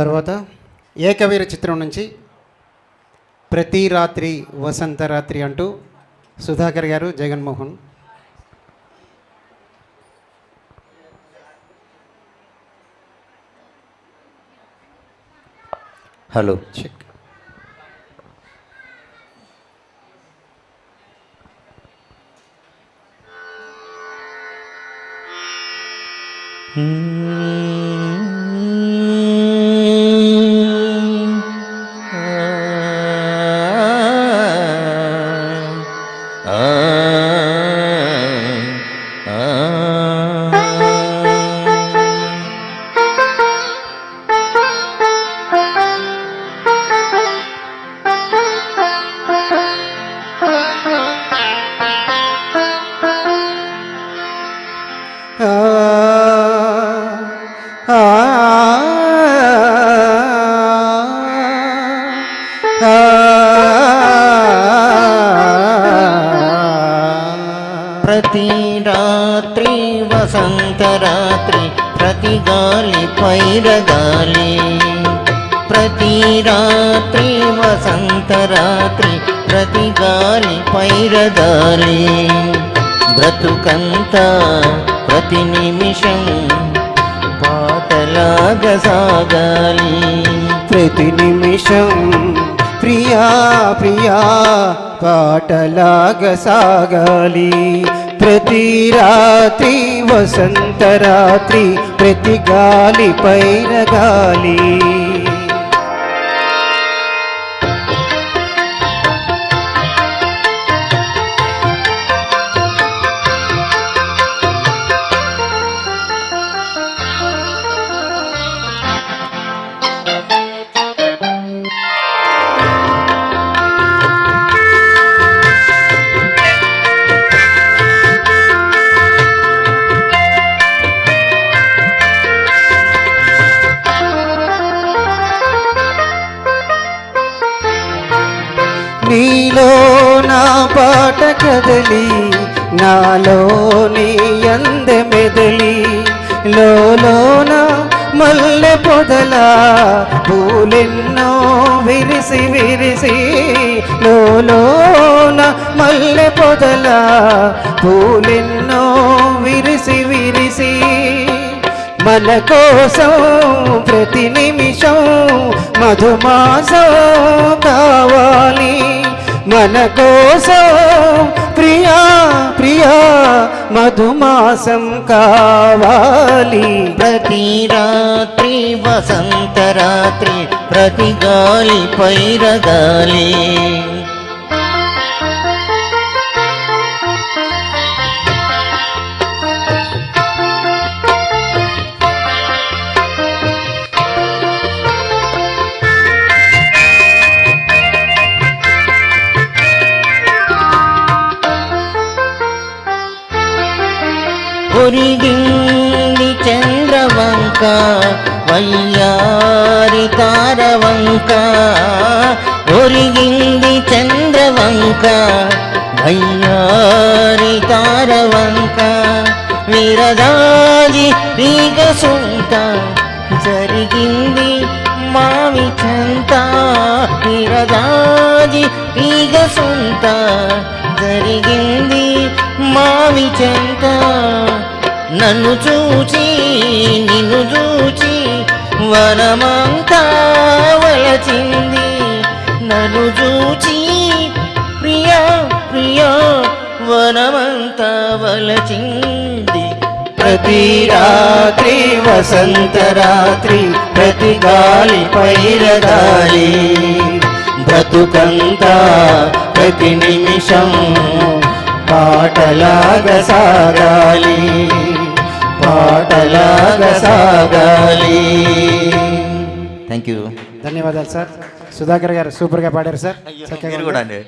తర్వాత ఏకవీర చిత్రం నుంచి ప్రతి రాత్రి వసంత రాత్రి అంటూ సుధాకర్ గారు జగన్మోహన్. హలో. చెక్ ఆ, ప్రతి రాత్రి వసంత రాత్రి ప్రతి గాలి పైరగాలి. ప్రతి రాత్రి వసంత రాత్రి ప్రతి గాలి పైరగాలి. బ్రతుకంతా ప్రతి నిమిషం పాటలాగా సాగాలి. ప్రతి నిమిషం ప్రియా ప్రియా పాటలాగా సాగాలి. ప్రతి రాత్రి వసంత రాత్రి ప్రతి గాలి పైన గాలి. నీలో నా పాట కదలి నాలో నీ అంద మెదలి. లోలోన మల్లె పొదల పూలెన్నో విరిసి విరిసి లోన మల్లె పొదల పూలెన్నో విరిసి మన కోసం ప్రతి నిమిషం మధుమాసం కావాలి. మన కోసం ప్రియా ప్రియా మధుమాసం కావాలి. ప్రతి రాత్రి వసంత రాత్రి ప్రతి గాలి పైరగాలి. ఒరిగింది చంద్రవంక వయ్యారి తారవంక ఒరిగింది చంద్రవంక వయ్యారి తారవంక విరదాజి తీగ సుంత జరిగింది మావి చంత. విరదాజి తీగ సుంత జరిగింది నన్ను చూచి నిన్ను చూచి వనమంతా వలచింది. నన్ను చూచి ప్రియా ప్రియా వనమంతా వలచింది. ప్రతి రాత్రి వసంత రాత్రి ప్రతి గాలి పైరగాలి బ్రతుకంతా ప్రతి నిమిషం పాటలాగా సాగాలి. థ్యాంక్ యూ ధన్యవాదాలు సార్. సుధాకర్ గారు సూపర్గా పాడారు సార్. చక్కగా. కూడా అండి.